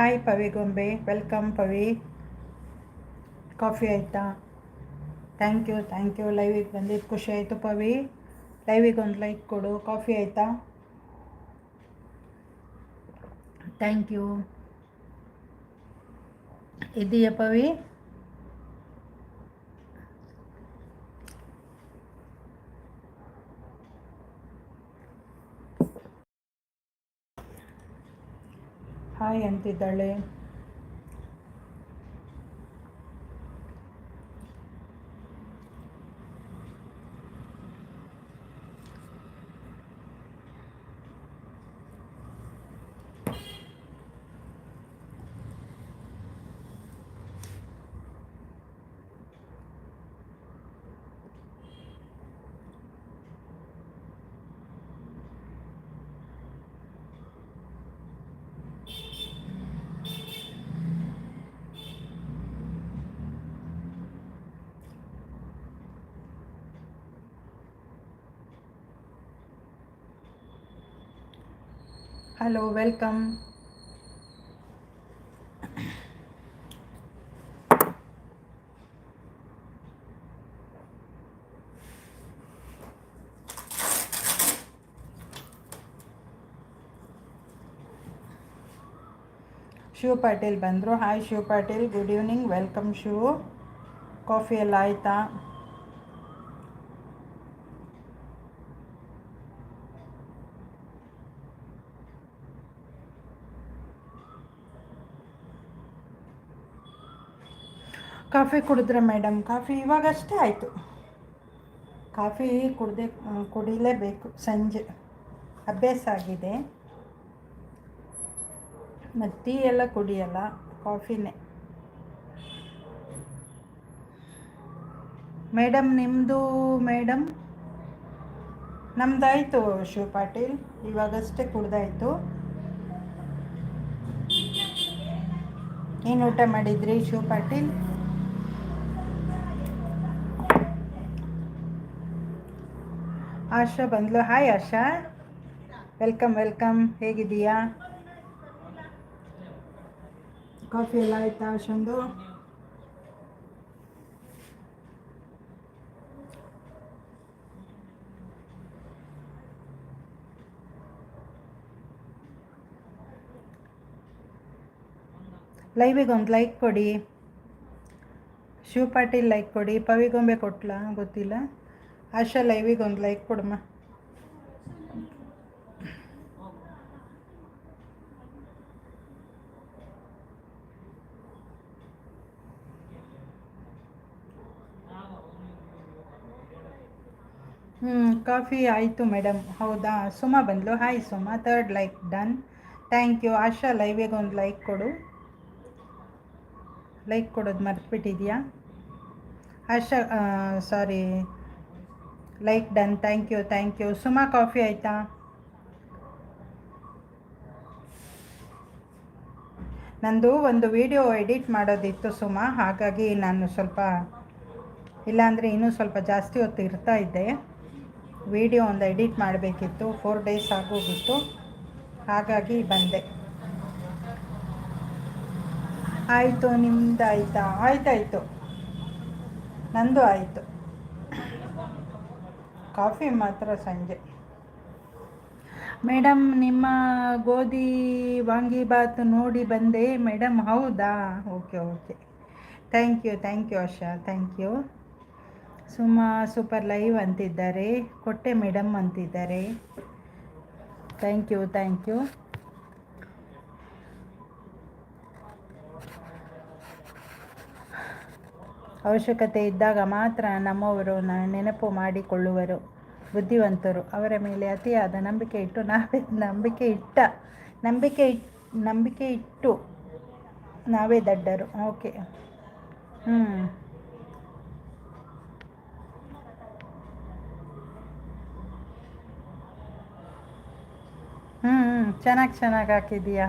Hi Pavi ಗೊಂಬೆ welcome Pavi coffee ಆಯಿತಾ? Thank you thank you ಲೈವಿಗೆ ಬಂದಿದ್ದು ಖುಷಿ ಆಯಿತು ಪವಿ ಲೈವಿಗೆ ಒಂದು ಲೈಕ್ ಕೊಡು. ಕಾಫಿ ಆಯಿತಾ? ಥ್ಯಾಂಕ್ ಯು ಇದೆಯಾ ಪವಿ ಹಾಯ್ ಅಂತಿದ್ದಾಳೆ. ಹಲೋ ವೆಲ್ಕಮ್ ಶಿವ ಪಾಟೀಲ್ ಬಂದರು hi Shiva Patil good evening welcome Shivu coffee ಎಲ್ಲ ಆಯಿತಾ ಕಾಫಿ ಕುಡಿದ್ರೆ ಮೇಡಮ್, ಕಾಫಿ ಇವಾಗಷ್ಟೇ ಆಯಿತು. ಕಾಫಿ ಕುಡ್ದೆ, ಕುಡಿಲೇಬೇಕು ಸಂಜೆ. ಅಭ್ಯಾಸ ಆಗಿದೆ. ಮತ್ತು ಟೀ ಎಲ್ಲ ಕುಡಿಯಲ್ಲ, ಕಾಫಿನೇ. ಮೇಡಮ್ ನಿಮ್ಮದು ಮೇಡಮ್? ನಮ್ಮದಾಯಿತು ಶಿವ ಪಾಟೀಲ್, ಇವಾಗಷ್ಟೇ ಕುಡ್ದಾಯಿತು. ಏನು ಊಟ ಮಾಡಿದ್ರಿ ಶಿವ ಪಾಟೀಲ್? ಆಶಾ ಬಂದ್ಲು. ಹಾಯ್ ಆಶಾ. ವೆಲ್ಕಮ್ ವೆಲ್ಕಮ್ ಹೇಗಿದೀಯಾ ಕಾಫಿ ಎಲ್ಲ ಆಯ್ತಾ, ಆಶಂದು? ಲೈವಿಗೆ ಒಂದು ಲೈಕ್ ಕೊಡಿ. ಶಿವ ಪಾಟೀಲ್ ಲೈಕ್ ಕೊಡಿ. ಪವಿಗೊಂಬೆ ಕೊಟ್ಲಾ? ಗೊತ್ತಿಲ್ಲ. ಆಶಾ ಲೈವಿಗೆ ಒಂದು ಲೈಕ್ ಕೊಡಮ್ಮ ಹ್ಞೂ ಕಾಫಿ ಆಯಿತು ಮೇಡಮ್ ಹೌದಾ? ಸುಮಾ ಬಂದಳು hi Suma third like done thank you Asha ಲೈವಿಗೆ ಒಂದು ಲೈಕ್ ಕೊಡು. ಲೈಕ್ ಕೊಡೋದು ಮರ್ತುಬಿಟ್ಟಿದ್ಯಾ? Asha sorry like done thank you thank you Suma coffee ಆಯಿತಾ ನಂದು ಒಂದು ವಿಡಿಯೋ ಎಡಿಟ್ ಮಾಡೋದಿತ್ತು ಸುಮಾ. ಹಾಗಾಗಿ ನಾನು ಸ್ವಲ್ಪ, ಇಲ್ಲಾಂದರೆ ಇನ್ನೂ ಸ್ವಲ್ಪ ಜಾಸ್ತಿ ಹೊತ್ತು ಇರ್ತಾ ಇದ್ದೆ. ವಿಡಿಯೋ ಒಂದು ಎಡಿಟ್ ಮಾಡಬೇಕಿತ್ತು. ಫೋರ್ ಡೇಸ್ ಆಗೋಗಿತ್ತು. ಹಾಗಾಗಿ ಬಂದೆ. ಆಯಿತು ನಿಮ್ಮದು ಆಯಿತಾ? ಆಯ್ತಾಯಿತು. ನಂದು ಆಯಿತು. ಕಾಫಿ ಮಾತ್ರ ಸಂಜೆ. ಮೇಡಮ್ ನಿಮ್ಮ ಗೋಧಿ ವಾಂಗಿಬಾತ್ ನೋಡಿ ಬಂದೆ. ಮೇಡಮ್ ಹೌದಾ? Okay okay. Thank you thank you Asha, thank you. Suma super live ಅಂತಿದ್ದಾರೆ. ಕೊಟ್ಟೆ ಮೇಡಮ್ ಅಂತಿದ್ದಾರೆ. Thank you thank you. ಅವಶ್ಯಕತೆ ಇದ್ದಾಗ ಮಾತ್ರ ನಮ್ಮವರು ನೆನಪು ಮಾಡಿಕೊಳ್ಳುವರು. ಬುದ್ಧಿವಂತರು, ಅವರ ಮೇಲೆ ಅತಿಯಾದ ನಂಬಿಕೆ ಇಟ್ಟು ನಾವೇ ನಂಬಿಕೆ ಇಟ್ಟ, ನಂಬಿಕೆ ಇಟ್, ನಂಬಿಕೆ ಇಟ್ಟು ನಾವೇ ದಡ್ಡರು. ಓಕೆ. ಹ್ಞೂ ಹ್ಞೂ ಹ್ಞೂ ಚೆನ್ನಾಗಿ ಚೆನ್ನಾಗಿ ಹಾಕಿದೀಯಾ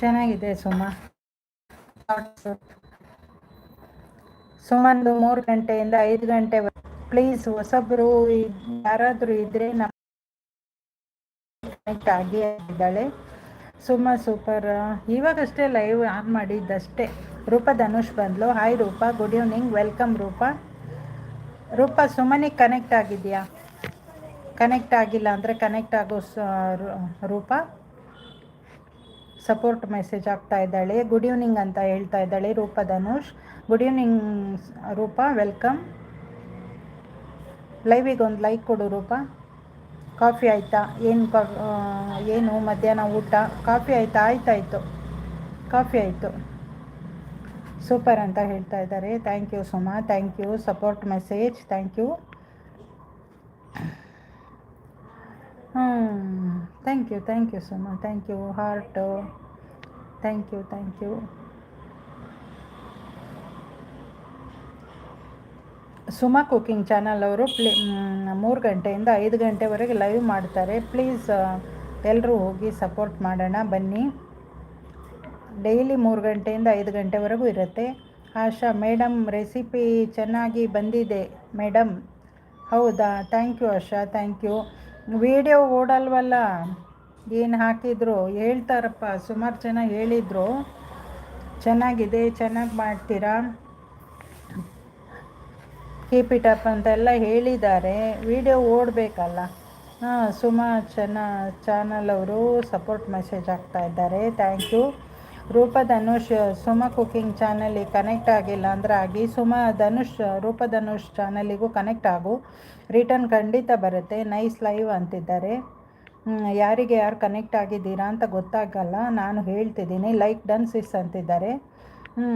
ಚೆನ್ನಾಗಿದೆ ಸುಮ. ಸುಮಂದು ಮೂರು ಗಂಟೆಯಿಂದ ಐದು ಗಂಟೆ ಪ್ಲೀಸ್ ಹೊಸಬ್ರು ಯಾರಾದರೂ ಇದ್ದರೆ ನಮ್ಮ ಇದ್ದಾಳೆ ಸುಮ್ಮ ಸೂಪರ್ ಇವಾಗಷ್ಟೇ ಲೈವ್ ಆನ್ ಮಾಡಿದ್ದಷ್ಟೇ. ರೂಪ ಧನುಷ್ ಬಂದ್ಲು. ಹಾಯ್ ರೂಪ ಗುಡ್ ಈವ್ನಿಂಗ್ ವೆಲ್ಕಮ್ ರೂಪ. ರೂಪ ಸುಮ್ಮನೆ ಕನೆಕ್ಟ್ ಆಗಿದೆಯಾ? ಕನೆಕ್ಟ್ ಆಗಿಲ್ಲ ಅಂದರೆ ಕನೆಕ್ಟ್ ಆಗೋ ರೂಪ? ಸಪೋರ್ಟ್ ಮೆಸೇಜ್ ಆಗ್ತಾ ಇದ್ದಾಳೆ. ಗುಡ್ ಈವ್ನಿಂಗ್ ಅಂತ ಹೇಳ್ತಾ ಇದ್ದಾಳೆ Roopa Dhanush good evening Roopa. Welcome ಲೈವಿಗೆ ಒಂದು ಲೈಕ್ ಕೊಡು ರೂಪ. ಕಾಫಿ ಆಯಿತಾ? ಏನು ಏನು? ಮಧ್ಯಾಹ್ನ ಊಟ? ಕಾಫಿ ಆಯಿತಾ? ಆಯ್ತಾಯಿತು. ಕಾಫಿ ಆಯಿತು. ಸೂಪರ್ ಅಂತ ಹೇಳ್ತಾ ಇದ್ದಾರೆ. Thank you Suma. Thank you support message thank you ಹ್ಞೂ thank you thank you Suma thank you heart thank you thank you Suma cooking channel ಅವರು ಪ್ಲೇ ಮೂರು ಗಂಟೆಯಿಂದ ಐದು ಗಂಟೆವರೆಗೆ ಲೈವ್ ಮಾಡ್ತಾರೆ. ಪ್ಲೀಸ್ ಎಲ್ಲರೂ ಹೋಗಿ ಸಪೋರ್ಟ್ ಮಾಡೋಣ, ಬನ್ನಿ. ಡೈಲಿ ಮೂರು ಗಂಟೆಯಿಂದ ಐದು ಗಂಟೆವರೆಗೂ ಇರುತ್ತೆ. ಆಶಾ ಮೇಡಮ್ ರೆಸಿಪಿ ಚೆನ್ನಾಗಿ ಬಂದಿದೆ ಮೇಡಮ್ ಹೌದಾ? Thank you Asha thank you video ಓಡಲ್ವಲ್ಲ? ಏನು ಹಾಕಿದ್ರು? ಹೇಳ್ತಾರಪ್ಪ, ಸುಮಾರು ಜನ ಹೇಳಿದರು. ಚೆನ್ನಾಗಿದೆ, ಚೆನ್ನಾಗಿ ಮಾಡ್ತೀರಾ? ಕೀಪ್ ಇಟ್ ಅಪ್ ಅಂತೆಲ್ಲ ಹೇಳಿದ್ದಾರೆ. ವಿಡಿಯೋ ಓಡಬೇಕಲ್ಲ. ಹಾಂ, ಸುಮಾರು ಚೆನ್ನ ಚಾನಲ್ ಅವರು ಸಪೋರ್ಟ್ ಮೆಸೇಜ್ ಹಾಕ್ತಾ ಇದ್ದಾರೆ. Thank you Roopa Dhanush Suma cooking ಚಾನಲಿಗೆ connect ಆಗಿಲ್ಲ ಅಂದರೆ ಆಗಿ ಸುಮ ಧನುಷ್ ರೂಪ ಧನುಷ್ ಚಾನಲಿಗೂ ಕನೆಕ್ಟ್ ಆಗು. ರಿಟರ್ನ್ ಖಂಡಿತ ಬರುತ್ತೆ. ನೈಸ್ ಲೈವ್ ಅಂತಿದ್ದಾರೆ. ಯಾರಿಗೆ ಯಾರು ಕನೆಕ್ಟ್ ಆಗಿದ್ದೀರಾ ಅಂತ ಗೊತ್ತಾಗಲ್ಲ. ನಾನು ಹೇಳ್ತಿದ್ದೀನಿ. ಲೈಕ್ ಡನ್ ಸಿಸ್ ಅಂತಿದ್ದಾರೆ. ಹ್ಞೂ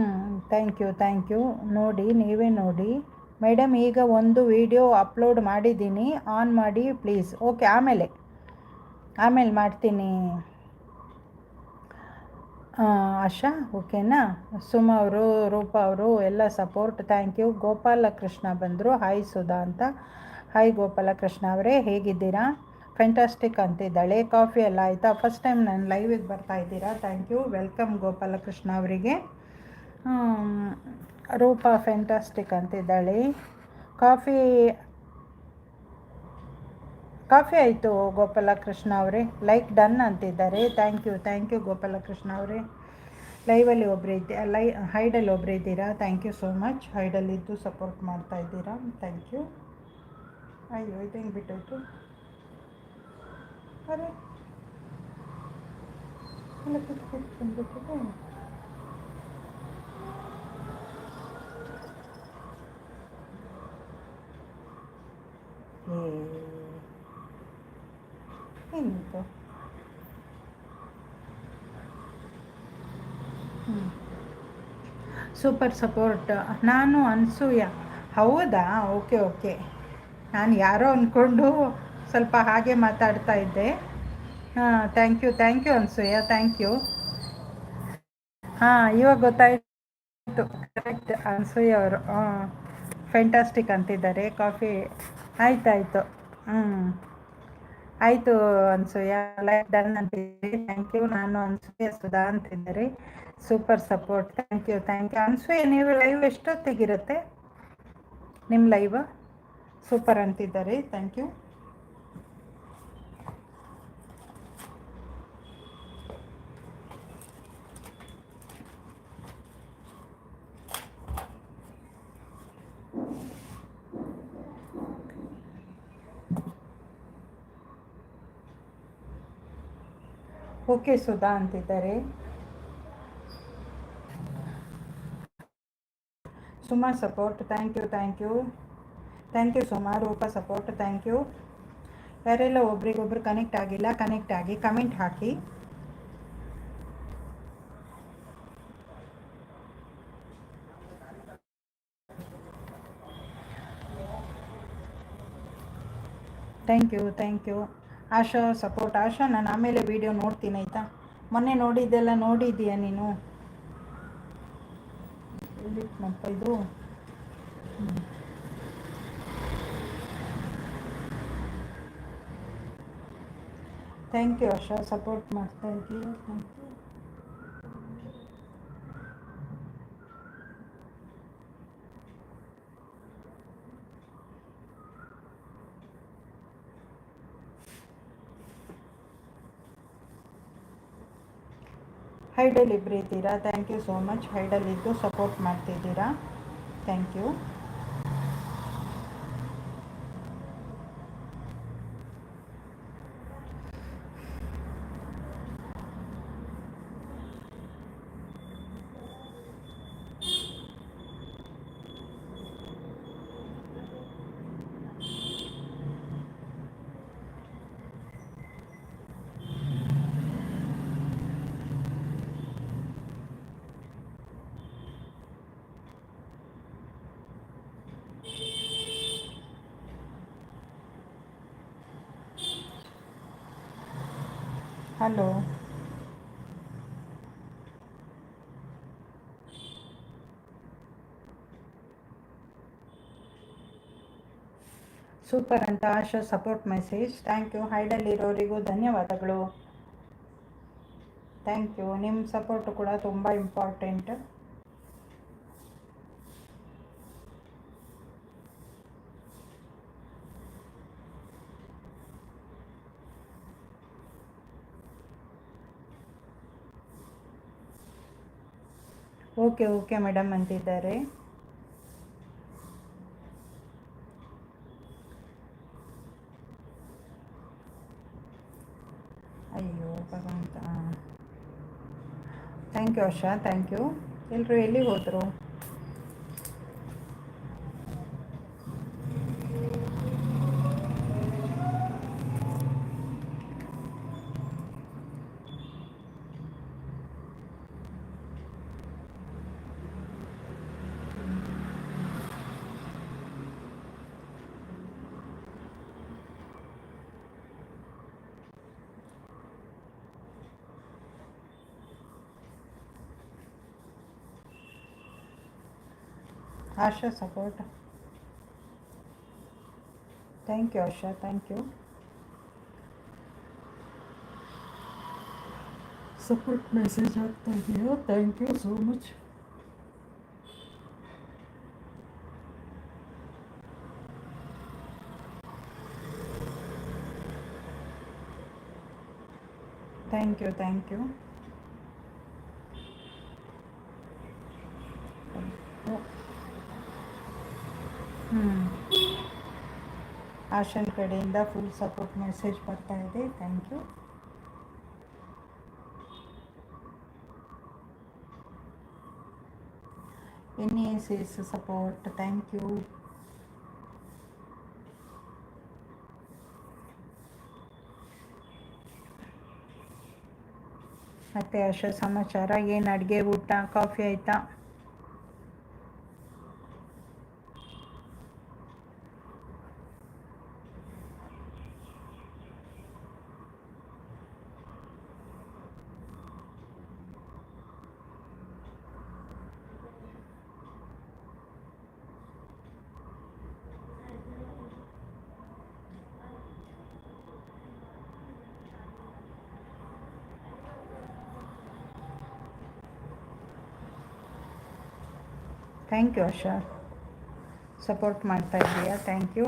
ಥ್ಯಾಂಕ್ ಯು ಥ್ಯಾಂಕ್ ಯು ನೋಡಿ, ನೀವೇ ನೋಡಿ. ಮೇಡಮ್ ಈಗ ಒಂದು ವಿಡಿಯೋ ಅಪ್ಲೋಡ್ ಮಾಡಿದ್ದೀನಿ. ಆನ್ ಮಾಡಿ ಪ್ಲೀಸ್ ಓಕೆ ಆಮೇಲೆ. ಆಮೇಲೆ ಮಾಡ್ತೀನಿ. ಆಶಾ, ಓಕೆನಾ? ಸುಮ ಅವರು, ರೂಪ ಅವರು, ಎಲ್ಲ ಸಪೋರ್ಟ್ ಥ್ಯಾಂಕ್ ಯು ಗೋಪಾಲಕೃಷ್ಣ ಬಂದರು. ಹಾಯ್ ಸುಧಾ ಅಂತ. ಹಾಯ್ ಗೋಪಾಲಕೃಷ್ಣ ಅವರೇ, ಹೇಗಿದ್ದೀರಾ? ಫ್ಯಾಂಟಾಸ್ಟಿಕ್ ಅಂತಿದ್ದಾಳೆ. ಕಾಫಿ ಎಲ್ಲ ಆಯಿತಾ? ಫಸ್ಟ್ ಟೈಮ್ ನಾನು ಲೈವಿಗೆ ಬರ್ತಾ ಇದ್ದೀರಾ? ಥ್ಯಾಂಕ್ ಯು ವೆಲ್ಕಮ್ ಗೋಪಾಲಕೃಷ್ಣ ಅವರಿಗೆ. ರೂಪ ಫ್ಯಾಂಟಾಸ್ಟಿಕ್ ಅಂತಿದ್ದಾಳೆ. ಕಾಫಿ ಕಾಫಿ ಆಯಿತು, ಗೋಪಾಲಕೃಷ್ಣ ಅವರೇ. ಲೈಕ್ ಡನ್ ಅಂತಿದ್ದಾರೆ. Thank you thank you Gopalakrishna ಅವರೇ. ಲೈವಲ್ಲಿ ಒಬ್ಬರು ಇದ್ದೆ ಲೈ ಹೈಡಲ್ಲಿ ಒಬ್ಬರು ಇದ್ದೀರಾ? ಥ್ಯಾಂಕ್ ಯು ಸೋ ಮಚ್ ಹೈಡಲ್ಲಿದ್ದು ಸಪೋರ್ಟ್ ಮಾಡ್ತಾ ಇದ್ದೀರಾ? ಥ್ಯಾಂಕ್ ಯು ಅಯ್ಯೋ, ಇದು ಹೆಂಗೆ ಬಿಟ್ಟೋಯ್ತು? ಅರೆ. ಸೂಪರ್ ಸಪೋರ್ಟ್ ನಾನು ಅನ್ಸೂಯ ಹೌದಾ? ಓಕೆ ಓಕೆ ನಾನು ಯಾರೋ ಅಂದ್ಕೊಂಡು ಸ್ವಲ್ಪ ಹಾಗೆ ಮಾತಾಡ್ತಾ ಇದ್ದೆ. ಹಾಂ thank you thank you Ansuya thank you ಹಾಂ, ಇವಾಗ ಗೊತ್ತಾಯಿತು. ಕರೆಕ್ಟ್ ಅನ್ಸೂಯ ಅವರು. ಹಾಂ ಫ್ಯಾಂಟಾಸ್ಟಿಕ್ ಅಂತಿದ್ದಾರೆ. ಕಾಫಿ ಆಯ್ತಾಯ್ತು. ಹ್ಞೂ ಆಯಿತು ಅನ್ಸೂಯ ಲೈಕ್ ಡನ್ ಅಂತಿದ್ದೀರಿ? ಥ್ಯಾಂಕ್ ಯು ನಾನು ಅನ್ಸೂಯ ಸುಧಾ ಅಂತಿದ್ದಾರೆ? Super support thank you thank you Ansuya ನೀವು ಲೈವ್ ಎಷ್ಟೊತ್ತಿಗಿರುತ್ತೆ ನಿಮ್ಮ ಲೈವ್ ಸೂಪರ್ ಅಂತಿದ್ದಾರೆ ಥ್ಯಾಂಕ್ ಯು ಓಕೆ ಸುಧಾ ಅಂತಿದ್ದಾರೆ. Suma support thank you thank you thank you Suma. Roopa support thank you ಯಾರೆಲ್ಲ ಒಬ್ರಿಗೊಬ್ರು ಕನೆಕ್ಟ್ ಆಗಿಲ್ಲ ಕನೆಕ್ಟ್ ಆಗಿ comment hockey. Thank you thank you Asha support Asha, ನಾನು ಆಮೇಲೆ ವಿಡಿಯೋ ನೋಡ್ತೀನಿ, ಆಯಿತಾ? ಮೊನ್ನೆ ನೋಡಿದ್ದೆಲ್ಲ ನೋಡಿದ್ದೀಯಾ ನೀನು? ಇದು ಥ್ಯಾಂಕ್ ಯು ಆಶಾ. ಸಪೋರ್ಟ್ ಮಾಡ್ತಾ ಇದ್ದೀವಿ ಥ್ಯಾಂಕ್ ಯು ಹೈಡಲ್ಲಿ ಇಬ್ಬರು ಇದ್ದೀರಾ ಥ್ಯಾಂಕ್ ಯು ಸೋ ಮಚ್ ಹೈಡಲ್ಲಿದ್ದು ಸಪೋರ್ಟ್ ಮಾಡ್ತಿದ್ದೀರಾ ಥ್ಯಾಂಕ್ ಯು ಹಲೋ. ಸೂಪರ್ ಅಂತ Asha support message thank you ಹೈಡಲ್ಲಿರೋರಿಗೂ ಧನ್ಯವಾದಗಳು. ಥ್ಯಾಂಕ್ ಯು ನಿಮ್ಮ ಸಪೋರ್ಟ್ ಕೂಡ ತುಂಬ ಇಂಪಾರ್ಟೆಂಟ್ ಓಕೆ ಓಕೆ ಮೇಡಮ್ ಅಂತಿದ್ದಾರೆ. ಅಯ್ಯೋ ಭಗವಂತ. Thank you Asha. Thank you ಎಲ್ಲರೂ ಎಲ್ಲಿಗೆ ಹೋದರು? Asha support thank you Asha thank you support message ಆಗ್ತಾ ಇದೆಯಾ thank you so much thank you thank you ಹ್ಞೂ ಆಶನ್ ಕಡೆಯಿಂದ ಫುಲ್ ಸಪೋರ್ಟ್ ಮೆಸೇಜ್ ಬರ್ತಾ ಇದೆ. Thank you N S S support thank you ಮತ್ತೆ ಆಶಾ ಸಮಾಚಾರ? ಏನು ಅಡುಗೆ ಊಟ? ಕಾಫಿ ಆಯಿತಾ? ಥ್ಯಾಂಕ್ ಯು ಅಶಾ ಸಪೋರ್ಟ್ ಮಾಡ್ತಾ ಇದ್ದೀಯಾ? Thank you